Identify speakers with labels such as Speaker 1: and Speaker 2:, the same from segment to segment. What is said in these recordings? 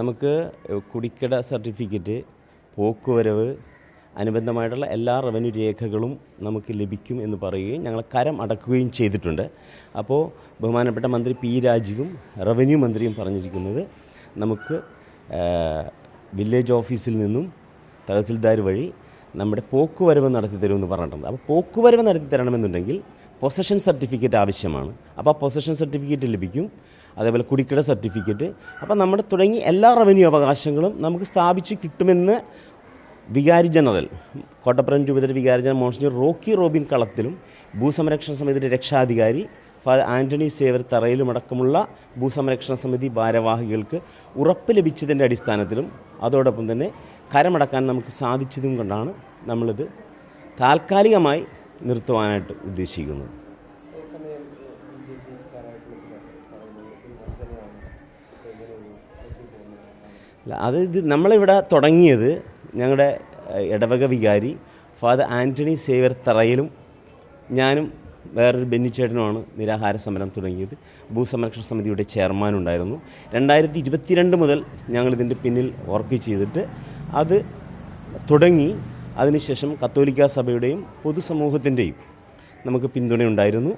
Speaker 1: നമുക്ക് കുടിക്കട സർട്ടിഫിക്കറ്റ് പോക്കുവരവ് അനുബന്ധമായിട്ടുള്ള എല്ലാ റവന്യൂ രേഖകളും നമുക്ക് ലഭിക്കും എന്ന് പറയുകയും ഞങ്ങൾ കരം അടക്കുകയും ചെയ്തിട്ടുണ്ട്. അപ്പോൾ ബഹുമാനപ്പെട്ട മന്ത്രി പി രാജീവും റവന്യൂ മന്ത്രിയും പറഞ്ഞിരിക്കുന്നത് നമുക്ക് വില്ലേജ് ഓഫീസിൽ നിന്നും തഹസിൽദാർ വഴി നമ്മുടെ പോക്കുവരവ് നടത്തി തരുമെന്ന് പറഞ്ഞിട്ടുണ്ട്. അപ്പോൾ പോക്കുവരവ് നടത്തി തരണമെന്നുണ്ടെങ്കിൽ പൊസഷൻ സർട്ടിഫിക്കറ്റ് ആവശ്യമാണ്. അപ്പോൾ ആ പൊസഷൻ സർട്ടിഫിക്കറ്റ് ലഭിക്കും. അതേപോലെ കുടിക്കട സർട്ടിഫിക്കറ്റ്. അപ്പം നമ്മുടെ തുടങ്ങി എല്ലാ റവന്യൂ അവകാശങ്ങളും നമുക്ക് സ്ഥാപിച്ച് കിട്ടുമെന്ന് വികാരി ജനറൽ കോട്ടപ്പുറം രൂപതര വികാരി ജനറൽ മോൺസിഞ്ഞർ റോക്കി റോബിൻ കളത്തിലും ഭൂസംരക്ഷണ സമിതിയുടെ രക്ഷാധികാരി ഫാദർ ആന്റണി സേവർ തറയിലും അടക്കമുള്ള ഭൂസംരക്ഷണ സമിതി ഭാരവാഹികൾക്ക് ഉറപ്പ് ലഭിച്ചതിന്റെ അടിസ്ഥാനത്തിലും അതോടൊപ്പം തന്നെ കരമടക്കാൻ നമുക്ക് സാധിച്ചതും കൊണ്ടാണ് നമ്മളിത് താൽക്കാലികമായി നിർത്തുവാനായിട്ട് ഉദ്ദേശിക്കുന്നത്. അത് ഇത് നമ്മളിവിടെ തുടങ്ങിയത് ഞങ്ങളുടെ ഇടവക വികാരി ഫാദർ ആന്റണി സേവർ തറയിലും ഞാനും വേറൊരു ബെന്നിച്ചേട്ടനുമാണ് നിരാഹാര സമരം തുടങ്ങിയത്. ഭൂസംരക്ഷണ സമിതിയുടെ ചെയർമാൻ ഉണ്ടായിരുന്നു. രണ്ടായിരത്തി ഇരുപത്തിരണ്ട് മുതൽ ഞങ്ങളിതിന്റെ പിന്നിൽ വർക്ക് ചെയ്തിട്ട് അത് തുടങ്ങി. അതിനുശേഷം കത്തോലിക്ക സഭയുടെയും പൊതുസമൂഹത്തിന്റെയും നമുക്ക് പിന്തുണയുണ്ടായിരുന്നു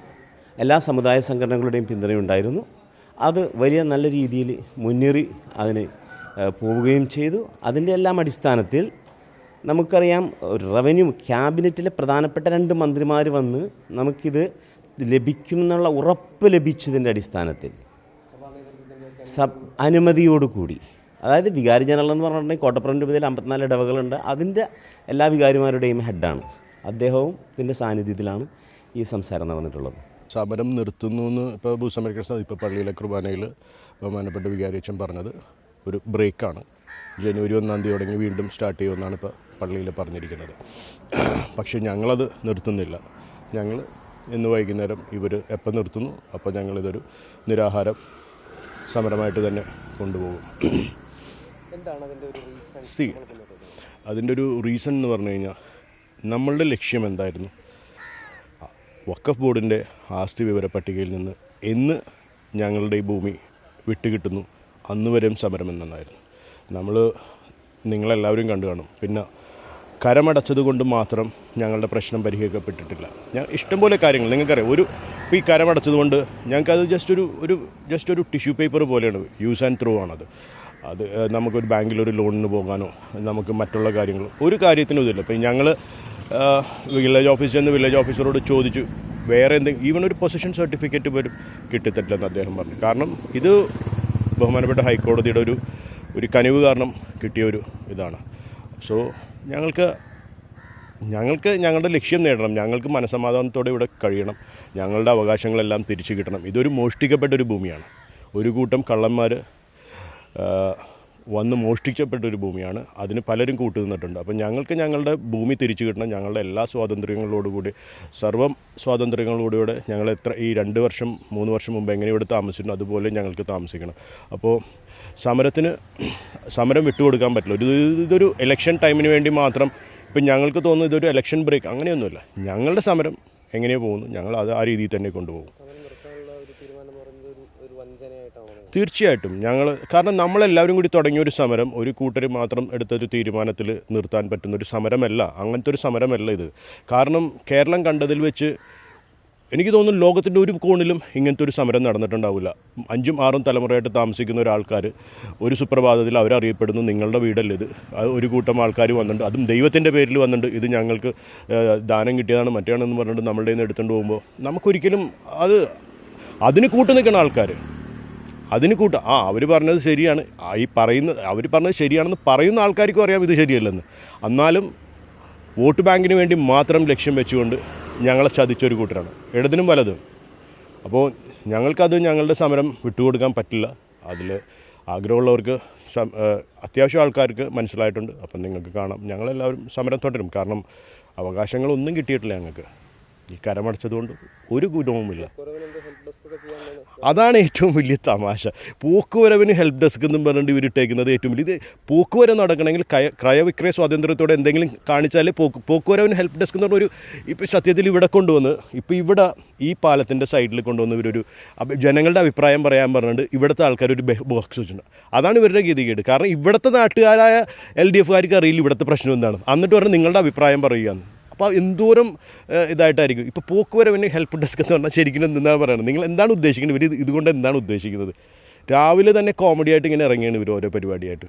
Speaker 1: എല്ലാ സമുദായ സംഘടനകളുടെയും പിന്തുണയുണ്ടായിരുന്നു അത് വലിയ നല്ല രീതിയിൽ മുന്നേറി അതിന് പോവുകയും ചെയ്തു. അതിന്റെ എല്ലാം അടിസ്ഥാനത്തിൽ നമുക്കറിയാം റവന്യൂ ക്യാബിനറ്റിലെ പ്രധാനപ്പെട്ട രണ്ട് മന്ത്രിമാർ വന്ന് നമുക്കിത് ലഭിക്കുമെന്നുള്ള ഉറപ്പ് ലഭിച്ചതിന്റെ അടിസ്ഥാനത്തിൽ. സബ് അനുമതിയോടുകൂടി. അതായത് വികാരി ജനറൽ എന്ന് പറഞ്ഞിട്ടുണ്ടെങ്കിൽ കോട്ടപ്പുറം രൂപതയിൽ അമ്പത്തിനാല് ഇടവകളുണ്ട്. അതിന്റെ എല്ലാ വികാരിമാരുടെയും ഹെഡാണ്. അദ്ദേഹവും ഇതിന്റെ സാന്നിധ്യത്തിലാണ് ഈ സംസാരം നടന്നിട്ടുള്ളത്.
Speaker 2: സമരം നിർത്തുന്നു എന്ന് ഇപ്പോൾ ഭൂസമരകൃഷ്ണ ഇപ്പോൾ പള്ളിയിലെ കുർബാനയിൽ ബഹുമാനപ്പെട്ട വികാരി അച്ഛൻ പറഞ്ഞത്. ഒരു ബ്രേക്കാണ്. ജനുവരി ഒന്നാം തീയതി തുടങ്ങി വീണ്ടും സ്റ്റാർട്ട് ചെയ്യുമെന്നാണ് ഇപ്പോൾ പള്ളിയിൽ പറഞ്ഞിരിക്കുന്നത്. പക്ഷേ ഞങ്ങളത് നിർത്തുന്നില്ല. ഞങ്ങൾ ഇന്ന് വൈകുന്നേരം ഇവർ എപ്പോൾ നിർത്തുന്നു? അപ്പോൾ ഞങ്ങളിതൊരു നിരാഹാരം സമരമായിട്ട് തന്നെ കൊണ്ടുപോകും. സി അതിന്റെ ഒരു റീസൺ എന്ന് പറഞ്ഞു കഴിഞ്ഞാൽ നമ്മളുടെ ലക്ഷ്യം എന്തായിരുന്നു? വക്കഫ് ബോർഡിന്റെ ആസ്തി വിവര പട്ടികയിൽ നിന്ന് എന്ന് ഞങ്ങളുടെ ഈ ഭൂമി വിട്ടുകിട്ടുന്നു. അന്ന് വരെയും സമരം എന്നായിരുന്നു നമ്മൾ നിങ്ങളെല്ലാവരും കണ്ടു കാണും. പിന്നെ കരമടച്ചത് കൊണ്ട് മാത്രം ഞങ്ങളുടെ പ്രശ്നം പരിഹരിക്കപ്പെട്ടിട്ടില്ല. ഞാൻ ഇഷ്ടംപോലെ കാര്യങ്ങൾ നിങ്ങൾക്കറിയാം. ഒരു ഇപ്പോൾ ഈ കരമടച്ചത് കൊണ്ട് ഞങ്ങൾക്കത് ജസ്റ്റ് ഒരു ഒരു ജസ്റ്റ് ഒരു ടിഷ്യൂ പേപ്പർ പോലെയാണ്. യൂസ് ആൻഡ് ത്രൂ ആണത്. അത് നമുക്കൊരു ബാങ്കിൽ ഒരു ലോണിന് പോകാനോ നമുക്ക് മറ്റുള്ള കാര്യങ്ങൾ ഒരു കാര്യത്തിനും ഇതില്ല. ഇപ്പം ഞങ്ങൾ വില്ലേജ് ഓഫീസിൽ നിന്ന് വില്ലേജ് ഓഫീസറോട് ചോദിച്ചു. വേറെ എന്തെങ്കിലും ഈവൻ ഒരു പൊസിഷൻ സർട്ടിഫിക്കറ്റ് പോലും കിട്ടിത്തരില്ലെന്ന് അദ്ദേഹം പറഞ്ഞു. കാരണം ഇത് ബഹുമാനപ്പെട്ട ഹൈക്കോടതിയുടെ ഒരു ഒരു കനിവ് കാരണം കിട്ടിയ ഒരു ഇതാണ്. സോ ഞങ്ങൾക്ക് ഞങ്ങൾക്ക് ഞങ്ങളുടെ ലക്ഷ്യം നേടണം. ഞങ്ങൾക്ക് മനസമാധാനത്തോടെ ഇവിടെ കഴിയണം. ഞങ്ങളുടെ അവകാശങ്ങളെല്ലാം തിരിച്ചു കിട്ടണം. ഇതൊരു മോഷ്ടിക്കപ്പെട്ട ഒരു ഭൂമിയാണ്. ഒരു കൂട്ടം കള്ളന്മാർ വന്ന് മോഷ്ടിക്കപ്പെട്ട ഒരു ഭൂമിയാണ്. അതിന് പലരും കൂട്ടു നിന്നിട്ടുണ്ട് അപ്പം ഞങ്ങൾക്ക് ഞങ്ങളുടെ ഭൂമി തിരിച്ചു കിട്ടണം. ഞങ്ങളുടെ എല്ലാ സ്വാതന്ത്ര്യങ്ങളോടുകൂടി സർവം സ്വാതന്ത്ര്യങ്ങളോടുകൂടെ ഞങ്ങൾ എത്ര ഈ രണ്ട് വർഷം മൂന്ന് വർഷം മുമ്പ് എങ്ങനെ ഇവിടെ താമസിക്കുന്നു അതുപോലെ ഞങ്ങൾക്ക് താമസിക്കണം. അപ്പോൾ സമരത്തിന് സമരം വിട്ടുകൊടുക്കാൻ പറ്റില്ല. ഒരു ഇതൊരു ഇലക്ഷൻ ടൈമിന് വേണ്ടി മാത്രം ഇപ്പം ഞങ്ങൾക്ക് തോന്നുന്നു ഇതൊരു ഇലക്ഷൻ ബ്രേക്ക് അങ്ങനെയൊന്നുമില്ല. ഞങ്ങളുടെ സമരം എങ്ങനെയോ പോകുന്നു. ഞങ്ങൾ അത് ആ രീതിയിൽ തന്നെ കൊണ്ടുപോകും. തീർച്ചയായിട്ടും. ഞങ്ങൾ കാരണം നമ്മളെല്ലാവരും കൂടി തുടങ്ങിയ ഒരു സമരം ഒരു കൂട്ടർ മാത്രം എടുത്തൊരു തീരുമാനത്തിൽ നിർത്താൻ പറ്റുന്ന ഒരു സമരമല്ല. അങ്ങനത്തെ ഒരു സമരമല്ല ഇത്. കാരണം കേരളം കണ്ടതിൽ വെച്ച് എനിക്ക് തോന്നുന്നു ലോകത്തിന്റെ ഒരു കോണിലും ഇങ്ങനത്തെ ഒരു സമരം നടന്നിട്ടുണ്ടാവില്ല. അഞ്ചും ആറും തലമുറയായിട്ട് താമസിക്കുന്ന ഒരാൾക്കാർ ഒരു സുപ്രഭാതത്തിൽ അവരറിയപ്പെടുന്നു നിങ്ങളുടെ വീടല്ല ഇത്? ഒരു കൂട്ടം ആൾക്കാർ വന്നിട്ടുണ്ട്. അതും ദൈവത്തിന്റെ പേരിൽ വന്നിട്ടുണ്ട്. ഇത് ഞങ്ങൾക്ക് ദാനം കിട്ടിയതാണ് മറ്റേണെന്ന് പറഞ്ഞിട്ട് നമ്മളുടെ നിന്ന് എടുത്തുകൊണ്ട് പോകുമ്പോൾ നമുക്കൊരിക്കലും അത് അതിന് കൂട്ടു നിൽക്കുന്ന ആൾക്കാർ അതിന് കൂട്ട ആ അവർ പറഞ്ഞത് ശരിയാണ്. ഈ പറയുന്ന അവർ പറഞ്ഞത് ശരിയാണെന്ന് പറയുന്ന ആൾക്കാർക്കും അറിയാം ഇത് ശരിയല്ലെന്ന്. എന്നാലും വോട്ട് ബാങ്കിന് വേണ്ടി മാത്രം ലക്ഷ്യം വെച്ചുകൊണ്ട് ഞങ്ങളെ ചതിച്ചൊരു കൂട്ടരാണ്. ഇടതിനും വലതും. അപ്പോൾ ഞങ്ങൾക്കത് ഞങ്ങളുടെ സമരം വിട്ടുകൊടുക്കാൻ പറ്റില്ല. അതിൽ ആഗ്രഹമുള്ളവർക്ക് അത്യാവശ്യം ആൾക്കാർക്ക് മനസ്സിലായിട്ടുണ്ട്. അപ്പം നിങ്ങൾക്ക് കാണാം. ഞങ്ങളെല്ലാവരും സമരം തുടരും. കാരണം അവകാശങ്ങളൊന്നും കിട്ടിയിട്ടില്ല ഞങ്ങൾക്ക്. ഈ കരമടച്ചതുകൊണ്ട് ഒരു ഗുണവുമില്ല. അതാണ് ഏറ്റവും വലിയ തമാശ. പോക്കുവരവിന് ഹെൽപ്പ് ഡെസ്ക് എന്നും പറഞ്ഞിട്ട് ഇവർ ഇട്ടേക്കുന്നത് ഏറ്റവും വലിയ ഇത് പോക്കുവരവ് നടക്കണമെങ്കിൽ കയ ക്രയവിക്രയ സ്വാതന്ത്ര്യത്തോടെ എന്തെങ്കിലും കാണിച്ചാലേ പോക്ക് പോക്കുവരവിന് ഹെൽപ്പ് ഡെസ്ക് എന്ന് പറഞ്ഞൊരു ഇപ്പോൾ സത്യത്തിൽ ഇവിടെ കൊണ്ടുവന്ന് ഇപ്പോൾ ഇവിടെ ഈ പാലത്തിന്റെ സൈഡിൽ കൊണ്ടുവന്ന് ഇവരൊരു ജനങ്ങളുടെ അഭിപ്രായം പറയാൻ പറഞ്ഞിട്ട് ഇവിടുത്തെ ആൾക്കാർ ഒരു ബോക്സ് വെച്ചിട്ടുണ്ട്. അതാണ് ഇവരുടെ ഗതികേട്. കാരണം ഇവിടുത്തെ നാട്ടുകാരായ എൽ ഡി എഫുകാർക്ക് അറിയില്ല ഇവിടുത്തെ പ്രശ്നം എന്താണ്. എന്നിട്ട് പറഞ്ഞ് നിങ്ങളുടെ അഭിപ്രായം പറയുകയാണ്. അപ്പോൾ എന്തോരം ഇതായിട്ടായിരിക്കും. ഇപ്പോൾ പോക്കുവരവിന് ഹെൽപ്പ് ഡെസ്ക് എന്ന് പറഞ്ഞാൽ ശരിക്കും എന്താണ് പറയുന്നത് നിങ്ങൾ എന്താണ് ഉദ്ദേശിക്കുന്നത്? ഇവർ ഇത് ഇതുകൊണ്ട് എന്താണ് ഉദ്ദേശിക്കുന്നത്? രാവിലെ തന്നെ കോമഡി ആയിട്ട് ഇങ്ങനെ ഇറങ്ങിയാണ് ഇവർ ഓരോ പരിപാടിയായിട്ട്.